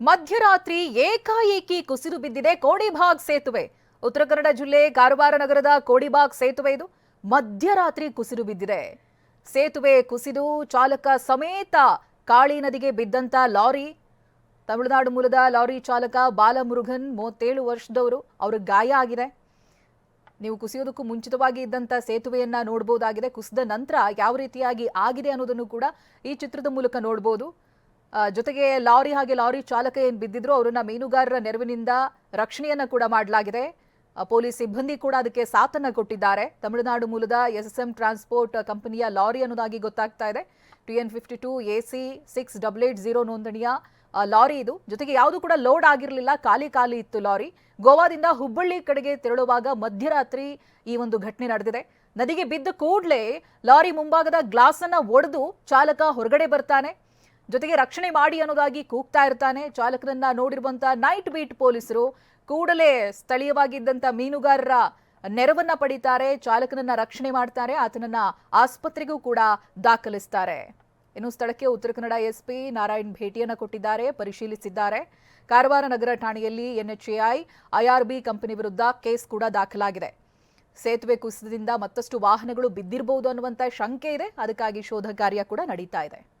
ಮಧ್ಯರಾತ್ರಿ ಏಕಾಏಕಿ ಕುಸಿದು ಬಿದ್ದಿದೆ ಕೋಡಿಭಾಗ್ ಸೇತುವೆ. ಉತ್ತರ ಕನ್ನಡ ಜಿಲ್ಲೆ ಕಾರವಾರ ನಗರದ ಕೋಡಿಭಾಗ್ ಸೇತುವೆ ಇದು. ಮಧ್ಯರಾತ್ರಿ ಕುಸಿದು ಬಿದ್ದಿದೆ. ಸೇತುವೆ ಕುಸಿದು ಚಾಲಕ ಸಮೇತ ಕಾಳಿ ನದಿಗೆ ಬಿದ್ದಂತ ಲಾರಿ. ತಮಿಳುನಾಡು ಮೂಲದ ಲಾರಿ ಚಾಲಕ ಬಾಲಮುರುಘನ್ ಮೂವತ್ತೇಳು ವರ್ಷದವರು ಅವ್ರಿಗೆ ಗಾಯ ಆಗಿದೆ. ನೀವು ಕುಸಿಯೋದಕ್ಕೂ ಮುಂಚಿತವಾಗಿ ಇದ್ದಂಥ ಸೇತುವೆಯನ್ನ ನೋಡಬಹುದಾಗಿದೆ ಕುಸಿದ ನಂತರ ಯಾವ ರೀತಿಯಾಗಿ ಆಗಿದೆ ಅನ್ನೋದನ್ನು ಕೂಡ ಈ ಚಿತ್ರದ ಮೂಲಕ ನೋಡಬಹುದು ಆ, ಜೊತೆಗೆ ಲಾರಿ ಹಾಗೆ ಲಾರಿ ಚಾಲಕ ಏನು ಬಿದ್ದಿದ್ರು ಅವರನ್ನ ಮೀನುಗಾರರ ನೆರವಿನಿಂದ ರಕ್ಷಣೆಯನ್ನ ಕೂಡ ಮಾಡಲಾಗಿದೆ. ಪೊಲೀಸ್ ಸಿಬ್ಬಂದಿ ಕೂಡ ಅದಕ್ಕೆ ಸಾಥನ್ನ ಕೊಟ್ಟಿದ್ದಾರೆ. ತಮಿಳುನಾಡು ಮೂಲದ ಎಸ್ ಎಸ್ ಎಂ ಟ್ರಾನ್ಸ್ಪೋರ್ಟ್ ಕಂಪನಿಯ ಲಾರಿ ಅನ್ನೋದಾಗಿ ಗೊತ್ತಾಗ್ತಾ ಇದೆ. T N fifty two A C six double eight zero ನೋಂದಣಿಯ ಲಾರಿ ಇದು. ಜೊತೆಗೆ ಯಾವುದು ಕೂಡ ಲೋಡ್ ಆಗಿರಲಿಲ್ಲ, ಖಾಲಿ ಖಾಲಿ ಇತ್ತು ಲಾರಿ. ಗೋವಾದಿಂದ ಹುಬ್ಬಳ್ಳಿ ಕಡೆಗೆ ತೆರಳುವಾಗ ಮಧ್ಯರಾತ್ರಿ ಈ ಒಂದು ಘಟನೆ ನಡೆದಿದೆ. ನದಿಗೆ ಬಿದ್ದ ಕೂಡಲೇ ಲಾರಿ ಮುಂಭಾಗದ ಗ್ಲಾಸ್ ಅನ್ನ ಒಡೆದು ಚಾಲಕ ಹೊರಗಡೆ ಬರ್ತಾನೆ. ಜೊತೆಗೆ ರಕ್ಷಣೆ ಮಾಡಿ ಅನ್ನೋದಾಗಿ ಕೂಗ್ತಾ ಇರ್ತಾನೆ. ಚಾಲಕನನ್ನ ನೋಡಿರುವಂತಹ ನೈಟ್ ಬೀಟ್ ಪೊಲೀಸರು ಕೂಡಲೇ ಸ್ಥಳೀಯವಾಗಿದ್ದಂತ ಮೀನುಗಾರರ ನೆರವನ್ನ ಪಡಿತಾರೆ. ಚಾಲಕನನ್ನ ರಕ್ಷಣೆ ಮಾಡ್ತಾರೆ. ಆತನನ್ನ ಆಸ್ಪತ್ರೆಗೂ ಕೂಡ ದಾಖಲಿಸ್ತಾರೆ. ಇನ್ನು ಸ್ಥಳಕ್ಕೆ ಉತ್ತರ ಕನ್ನಡ ಎಸ್ಪಿ ನಾರಾಯಣ್ ಭೇಟಿಯನ್ನ ಕೊಟ್ಟಿದ್ದಾರೆ. ಪರಿಶೀಲಿಸಿದ್ದಾರೆ. ಕಾರವಾರ ನಗರ ಠಾಣೆಯಲ್ಲಿ ಎನ್ಎಚ್ಎಐ ಐಆರ್ಬಿ ಕಂಪನಿ ವಿರುದ್ಧ ಕೇಸ್ ಕೂಡ ದಾಖಲಾಗಿದೆ. ಸೇತುವೆ ಕುಸಿತದಿಂದ ಮತ್ತಷ್ಟು ವಾಹನಗಳು ಬಿದ್ದಿರಬಹುದು ಅನ್ನುವಂತ ಶಂಕೆ ಇದೆ. ಅದಕ್ಕಾಗಿ ಶೋಧ ಕಾರ್ಯ ಕೂಡ ನಡೀತಾ ಇದೆ.